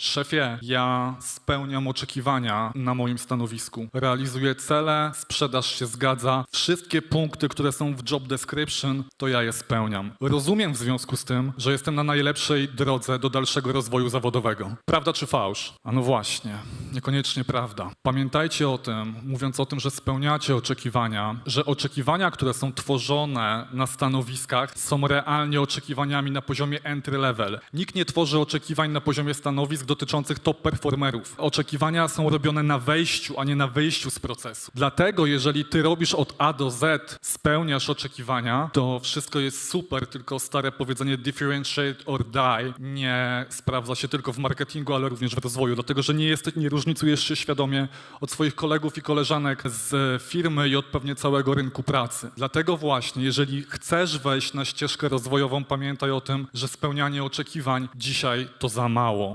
Szefie, ja spełniam oczekiwania na moim stanowisku. Realizuję cele, sprzedaż się zgadza. Wszystkie punkty, które są w job description, to ja je spełniam. Rozumiem w związku z tym, że jestem na najlepszej drodze do dalszego rozwoju zawodowego. Prawda czy fałsz? A no właśnie, niekoniecznie prawda. Pamiętajcie o tym, mówiąc o tym, że spełniacie oczekiwania, że oczekiwania, które są tworzone na stanowiskach, są realnie oczekiwaniami na poziomie entry level. Nikt nie tworzy oczekiwań na poziomie stanowisk dotyczących top performerów. Oczekiwania są robione na wejściu, a nie na wyjściu z procesu. Dlatego, jeżeli ty robisz od A do Z, spełniasz oczekiwania, to wszystko jest super, tylko stare powiedzenie differentiate or die nie sprawdza się tylko w marketingu, ale również w rozwoju, dlatego że nie, jesteś, nie różnicujesz się świadomie od swoich kolegów i koleżanek z firmy i od pewnie całego rynku pracy. Dlatego właśnie, jeżeli chcesz wejść na ścieżkę rozwojową, pamiętaj o tym, że spełnianie oczekiwań dzisiaj to za mało.